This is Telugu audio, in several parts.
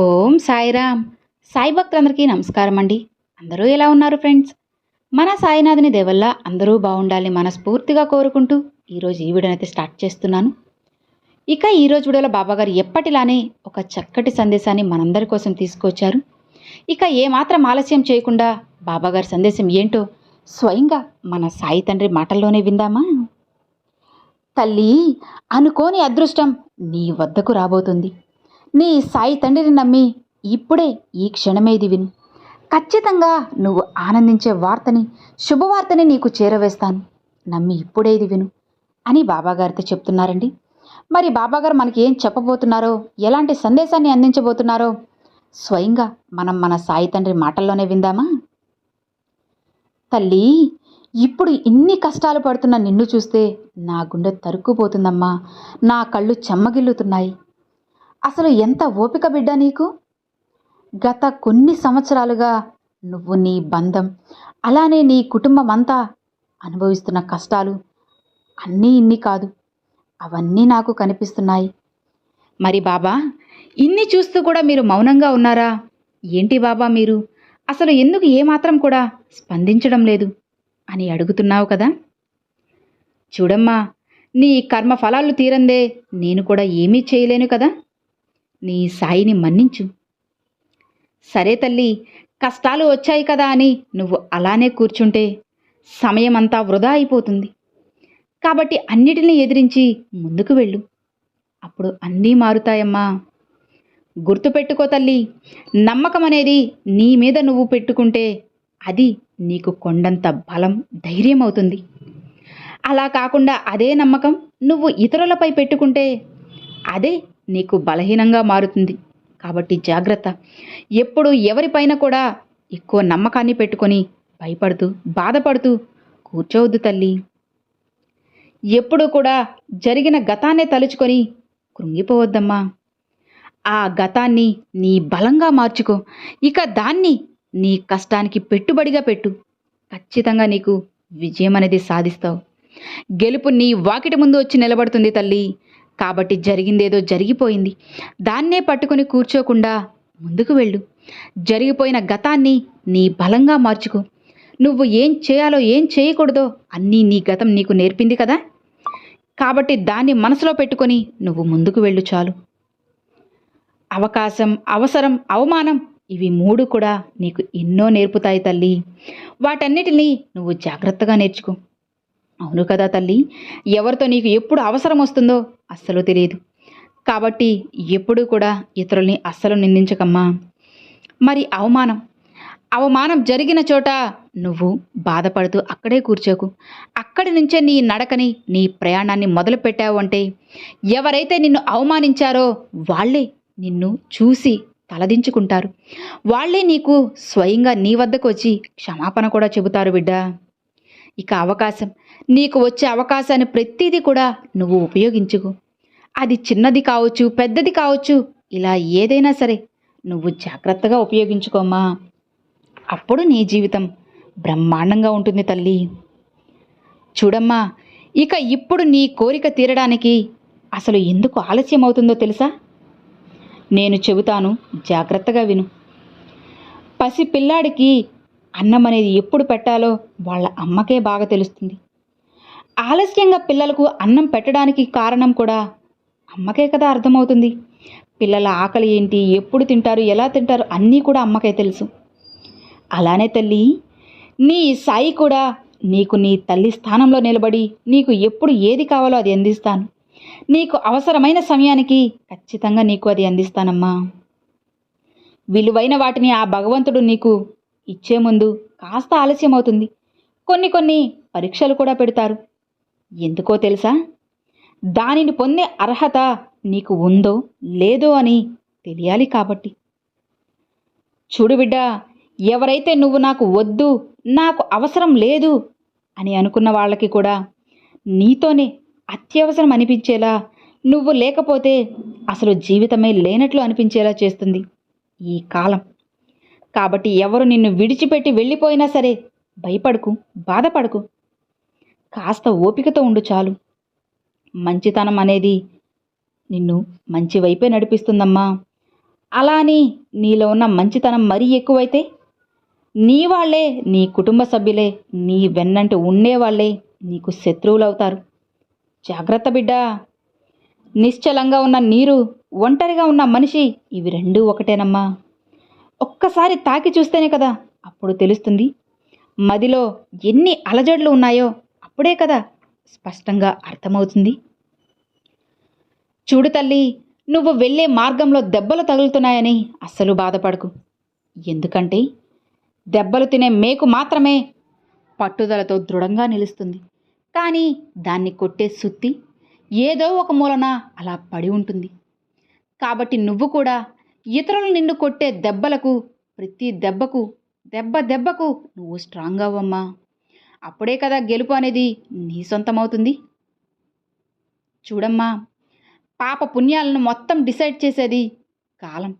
ఓం సాయిరామ్. సాయి భక్తులందరికీ నమస్కారం అండి. అందరూ ఎలా ఉన్నారు ఫ్రెండ్స్? మన సాయినాథుని దేవల్ల అందరూ బాగుండాలని మనస్ఫూర్తిగా కోరుకుంటూ ఈరోజు ఈ వీడియోనైతే స్టార్ట్ చేస్తున్నాను. ఇక ఈరోజు వీడియోలో బాబాగారు ఎప్పటిలానే ఒక చక్కటి సందేశాన్ని మనందరి కోసం తీసుకొచ్చారు. ఇక ఏమాత్రం ఆలస్యం చేయకుండా బాబాగారి సందేశం ఏంటో స్వయంగా మన సాయి తండ్రి మాటల్లోనే విందామా? తల్లి అనుకోని అదృష్టం నీ వద్దకు రాబోతుంది. నీ సాయి తండ్రిని నమ్మి ఇప్పుడే ఈ క్షణమే ఇది విను. ఖచ్చితంగా నువ్వు ఆనందించే వార్తని శుభవార్తని నీకు చేరవేస్తాను. నమ్మి ఇప్పుడే ఇది విను అని బాబాగారితో చెప్తున్నారండి. మరి బాబాగారు మనకి ఏం చెప్పబోతున్నారో ఎలాంటి సందేశాన్ని అందించబోతున్నారో స్వయంగా మనం మన సాయి తండ్రి మాటల్లోనే విందామా? తల్లి ఇప్పుడు ఇన్ని కష్టాలు పడుతున్న నిన్ను చూస్తే నా గుండె తరుక్కుపోతుందమ్మా. నా కళ్ళు చెమ్మగిల్లుతున్నాయి. అసలు ఎంత ఓపిక బిడ్డ నీకు? గత కొన్ని సంవత్సరాలుగా నువ్వు నీ బంధం అలానే నీ కుటుంబం అంతా అనుభవిస్తున్న కష్టాలు అన్నీ ఇన్ని కాదు అవన్నీ నాకు కనిపిస్తున్నాయి. మరి బాబా ఇన్ని చూస్తూ కూడా మీరు మౌనంగా ఉన్నారా? ఏంటి బాబా మీరు? అసలు ఎందుకు ఏమాత్రం కూడా స్పందించడం లేదు అని అడుగుతున్నావు కదా? చూడమ్మా నీ కర్మ ఫలాలు తీరందే నేను కూడా ఏమీ చేయలేను కదా? నీ సాయిని మన్నించు. సరే తల్లి కష్టాలు వచ్చాయి కదా అని నువ్వు అలానే కూర్చుంటే సమయం అంతా వృధా అయిపోతుంది. కాబట్టి అన్నిటినీ ఎదిరించి ముందుకు వెళ్ళు. అప్పుడు అన్నీ మారుతాయమ్మా. గుర్తుపెట్టుకో తల్లి నమ్మకం అనేది నీ మీద నువ్వు పెట్టుకుంటే అది నీకు కొండంత బలం ధైర్యం అవుతుంది. అలా కాకుండా అదే నమ్మకం నువ్వు ఇతరులపై పెట్టుకుంటే అదే నీకు బలహీనంగా మారుతుంది. కాబట్టి జాగ్రత్త. ఎప్పుడు ఎవరిపైన కూడా ఎక్కువ నమ్మకాన్ని పెట్టుకొని భయపడుతూ బాధపడుతూ కూర్చోవద్దు తల్లి. ఎప్పుడు కూడా జరిగిన గతాన్నే తలుచుకొని కృంగిపోవద్దమ్మా. ఆ గతాన్ని నీ బలంగా మార్చుకో. ఇక దాన్ని నీ కష్టానికి పెట్టుబడిగా పెట్టు. ఖచ్చితంగా నీకు విజయం అనేది సాధిస్తావు. గెలుపు నీ వాకిటి ముందు వచ్చి నిలబడుతుంది తల్లి. కాబట్టి జరిగిందేదో జరిగిపోయింది. దాన్నే పట్టుకొని కూర్చోకుండా ముందుకు వెళ్ళు. జరిగిపోయిన గతాన్ని నీ బలంగా మార్చుకో. నువ్వు ఏం చేయాలో ఏం చేయకూడదో అన్నీ నీ గతం నీకు నేర్పింది కదా? కాబట్టి దాన్ని మనసులో పెట్టుకొని నువ్వు ముందుకు వెళ్ళు చాలు. అవకాశం అవసరం అవమానం ఇవి మూడు కూడా నీకు ఎన్నో నేర్పుతాయి తల్లి. వాటన్నిటినీ నువ్వు జాగ్రత్తగా నేర్చుకో. అవును కదా తల్లి ఎవరితో నీకు ఎప్పుడు అవసరం వస్తుందో అస్సలు తెలియదు. కాబట్టి ఎప్పుడూ కూడా ఇతరుల్ని అస్సలు నిందించకమ్మా. మరి అవమానం అవమానం జరిగిన చోట నువ్వు బాధపడుతూ అక్కడే కూర్చోకు. అక్కడి నుంచే నీ నడకని నీ ప్రయాణాన్ని మొదలుపెట్టావు అంటే ఎవరైతే నిన్ను అవమానించారో వాళ్ళే నిన్ను చూసి తలదించుకుంటారు. వాళ్ళే నీకు స్వయంగా నీ వద్దకు వచ్చి క్షమాపణ కూడా చెబుతారు బిడ్డ. ఇక అవకాశం. నీకు వచ్చే అవకాశాన్ని ప్రతిదీ కూడా నువ్వు ఉపయోగించుకో. అది చిన్నది కావచ్చు పెద్దది కావచ్చు ఇలా ఏదైనా సరే నువ్వు జాగ్రత్తగా ఉపయోగించుకోమ్మా. అప్పుడు నీ జీవితం బ్రహ్మాండంగా ఉంటుంది తల్లి. చూడమ్మా ఇక ఇప్పుడు నీ కోరిక తీరడానికి అసలు ఎందుకు ఆలస్యం అవుతుందో తెలుసా? నేను చెబుతాను జాగ్రత్తగా విను. పసి పిల్లాడికి అన్నం అనేది ఎప్పుడు పెట్టాలో వాళ్ళ అమ్మకే బాగా తెలుస్తుంది. ఆలస్యంగా పిల్లలకు అన్నం పెట్టడానికి కారణం కూడా అమ్మకే కదా అర్థమవుతుంది. పిల్లల ఆకలి ఏంటి ఎప్పుడు తింటారు ఎలా తింటారు అన్నీ కూడా అమ్మకే తెలుసు. అలానే తల్లి నీ సాయి కూడా నీకు నీ తల్లి స్థానంలో నిలబడి నీకు ఎప్పుడు ఏది కావాలో అది అందిస్తాను. నీకు అవసరమైన సమయానికి ఖచ్చితంగా నీకు అది అందిస్తానమ్మా. విలువైన వాటిని ఆ భగవంతుడు నీకు ఇచ్చే ముందు కాస్త ఆలస్యం అవుతుంది కొన్ని కొన్ని పరీక్షలు కూడా పెడతారు. ఎందుకో తెలుసా? దానిని పొందే అర్హత నీకు ఉందో లేదో అని తెలియాలి కాబట్టి. చూడు బిడ్డ ఎవరైతే నువ్వు నాకు వద్దు నాకు అవసరం లేదు అని అనుకున్న వాళ్ళకి కూడా నీతోనే అత్యవసరం అనిపించేలా నువ్వు లేకపోతే అసలు జీవితమే లేనట్లు అనిపించేలా చేస్తుంది ఈ కాలం. కాబట్టి ఎవరు నిన్ను విడిచిపెట్టి వెళ్ళిపోయినా సరే భయపడకు బాధపడకు. కాస్త ఓపికతో ఉండు చాలు. మంచితనం అనేది నిన్ను మంచి వైపే నడిపిస్తుందమ్మా. అలా అని నీలో ఉన్న మంచితనం మరీ ఎక్కువైతే నీ వాళ్ళే నీ కుటుంబ సభ్యులే నీ వెన్నంటి ఉండేవాళ్ళే నీకు శత్రువులవుతారు. జాగ్రత్త బిడ్డా. నిశ్చలంగా ఉన్న నీరు ఒంటరిగా ఉన్న మనిషి ఇవి రెండూ ఒకటేనమ్మా. ఒక్కసారి తాకి చూస్తేనే కదా అప్పుడు తెలుస్తుంది. మదిలో ఎన్ని అలజడులు ఉన్నాయో అప్పుడే కదా స్పష్టంగా అర్థమవుతుంది. చూడు తల్లి నువ్వు వెళ్ళే మార్గంలో దెబ్బలు తగులుతున్నాయని అస్సలు బాధపడకు. ఎందుకంటే దెబ్బలు తినే మేకు మాత్రమే పట్టుదలతో దృఢంగా నిలుస్తుంది. కానీ దాన్ని కొట్టే సుత్తి ఏదో ఒక మూలన అలా పడి ఉంటుంది. కాబట్టి నువ్వు కూడా ఇతరులు నిన్ను కొట్టే దెబ్బలకు ప్రతి దెబ్బకు దెబ్బ దెబ్బకు నువ్వు స్ట్రాంగ్ అవ్వమ్మా. అప్పుడే కదా గెలుపు అనేది నీ సొంతమవుతుంది. చూడమ్మా పాప పుణ్యాలను మొత్తం డిసైడ్ చేసేది కాలం.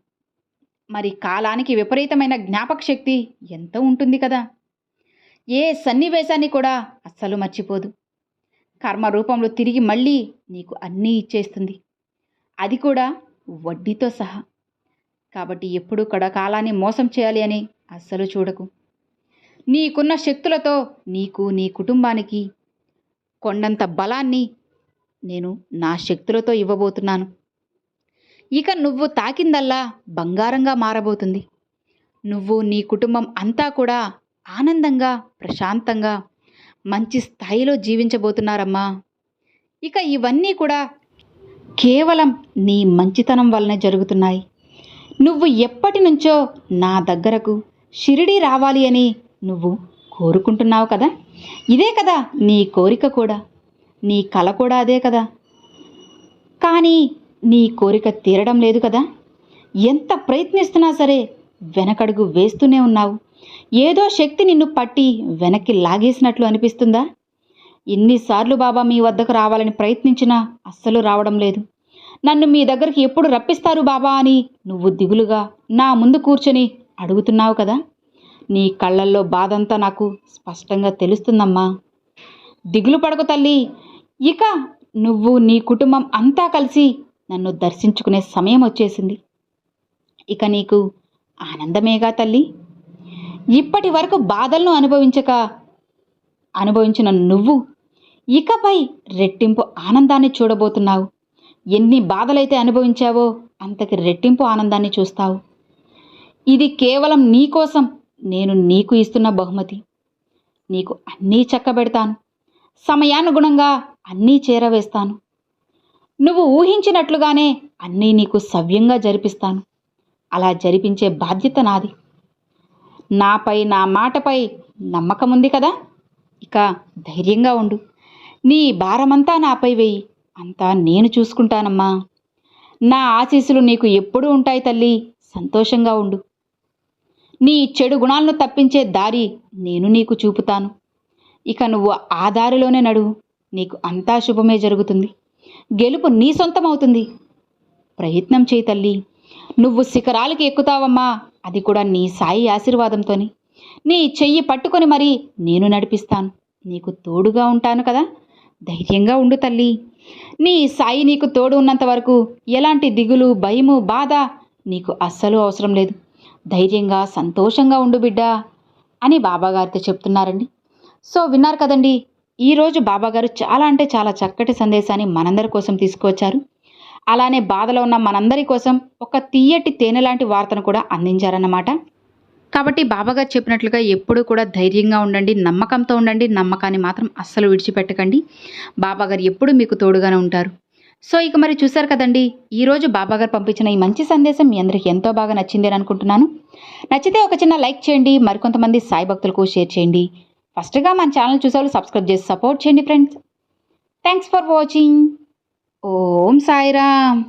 మరి కాలానికి విపరీతమైన జ్ఞాపక శక్తి ఎంత ఉంటుంది కదా. ఏ సన్నివేశాన్ని కూడా అస్సలు మర్చిపోదు. కర్మ రూపంలో తిరిగి మళ్ళీ నీకు అన్నీ ఇచ్చేస్తుంది. అది కూడా వడ్డీతో సహా. కాబట్టి ఎప్పుడూ కూడా కాలాన్ని మోసం చేయాలి అని అస్సలు చూడకు. నీకున్న శక్తులతో నీకు నీ కుటుంబానికి కొండంత బలాన్ని నేను నా శక్తులతో ఇవ్వబోతున్నాను. ఇక నువ్వు తాకిందల్లా బంగారంగా మారబోతుంది. నువ్వు నీ కుటుంబం అంతా కూడా ఆనందంగా ప్రశాంతంగా మంచి స్థాయిలో జీవించబోతున్నారమ్మా. ఇక ఇవన్నీ కూడా కేవలం నీ మంచితనం వల్లనే జరుగుతున్నాయి. నువ్వు ఎప్పటి నుంచో నా దగ్గరకు షిరిడి రావాలి అని నువ్వు కోరుకుంటున్నావు కదా? ఇదే కదా నీ కోరిక కూడా. నీ కల కూడా అదే కదా. కానీ నీ కోరిక తీరడం లేదు కదా? ఎంత ప్రయత్నిస్తున్నా సరే వెనకడుగు వేస్తూనే ఉన్నావు. ఏదో శక్తి నిన్ను పట్టి వెనక్కి లాగేసినట్లు అనిపిస్తుందా? ఎన్నిసార్లు బాబా మీ వద్దకు రావాలని ప్రయత్నించినా అస్సలు రావడం లేదు. నన్ను మీ దగ్గరికి ఎప్పుడు రప్పిస్తారు బాబా అని నువ్వు దిగులుగా నా ముందు కూర్చొని అడుగుతున్నావు కదా? నీ కళ్ళల్లో బాధంతా నాకు స్పష్టంగా తెలుస్తుందమ్మా. దిగులు పడకు తల్లి. ఇక నువ్వు నీ కుటుంబం అంతా కలిసి నన్ను దర్శించుకునే సమయం వచ్చేసింది. ఇక నీకు ఆనందమేగా తల్లి? ఇప్పటి వరకు బాధలను అనుభవించక అనుభవించిన నువ్వు ఇకపై రెట్టింపు ఆనందాన్ని చూడబోతున్నావు. ఎన్ని బాధలైతే అనుభవించావో అంతకి రెట్టింపు ఆనందాన్ని చూస్తావు. ఇది కేవలం నీకోసం నేను నీకు ఇస్తున్న బహుమతి. నీకు అన్నీ చక్కబెడతాను. సమయానుగుణంగా అన్నీ చేరవేస్తాను. నువ్వు ఊహించినట్లుగానే అన్నీ నీకు సవ్యంగా జరిపిస్తాను. అలా జరిపించే బాధ్యత నాది. నాపై నా మాటపై నమ్మకం ఉంది కదా? ఇక ధైర్యంగా ఉండు. నీ భారమంతా నాపై వేయి. అంతా నేను చూసుకుంటానమ్మా. నా ఆశీస్సులు నీకు ఎప్పుడూ ఉంటాయి తల్లి. సంతోషంగా ఉండు. నీ చెడు గుణాలను తప్పించే దారి నేను నీకు చూపుతాను. ఇక నువ్వు ఆ దారిలోనే నడువు. నీకు అంతా శుభమే జరుగుతుంది. గెలుపు నీ సొంతమవుతుంది. ప్రయత్నం చేయి తల్లి. నువ్వు శిఖరాలకి ఎక్కుతావమ్మా. అది కూడా నీ సాయి ఆశీర్వాదంతోని. నీ చెయ్యి పట్టుకొని మరి నేను నడిపిస్తాను. నీకు తోడుగా ఉంటాను కదా. ధైర్యంగా ఉండు తల్లి. నీ సాయి నీకు తోడు ఉన్నంత వరకు ఎలాంటి దిగులు భయము బాధ నీకు అస్సలు అవసరం లేదు. ధైర్యంగా సంతోషంగా ఉండు బిడ్డా అని బాబాగారితో చెప్తున్నారండి. సో విన్నారు కదండి ఈరోజు బాబాగారు చాలా అంటే చాలా చక్కటి సందేశాన్ని మనందరి కోసం తీసుకువచ్చారు. అలానే బాధలో ఉన్న మనందరి కోసం ఒక తీయటి తేనె లాంటి వార్తను కూడా అందించారన్నమాట. కాబట్టి బాబాగారు చెప్పినట్లుగా ఎప్పుడూ కూడా ధైర్యంగా ఉండండి నమ్మకంతో ఉండండి నమ్మకాన్ని మాత్రం అస్సలు విడిచిపెట్టకండి. బాబాగారు ఎప్పుడూ మీకు తోడుగానే ఉంటారు. సో ఇక మరి చూశారు కదండి ఈరోజు బాబాగారు పంపించిన ఈ మంచి సందేశం మీ అందరికీ ఎంతో బాగా నచ్చింది అని అనుకుంటున్నాను. నచ్చితే ఒక చిన్న లైక్ చేయండి మరికొంతమంది సాయి భక్తులకు షేర్ చేయండి. ఫస్ట్గా మన ఛానల్ చూసేవాళ్ళు సబ్స్క్రైబ్ చేసి సపోర్ట్ చేయండి friends. Thanks for watching. Om Sairam.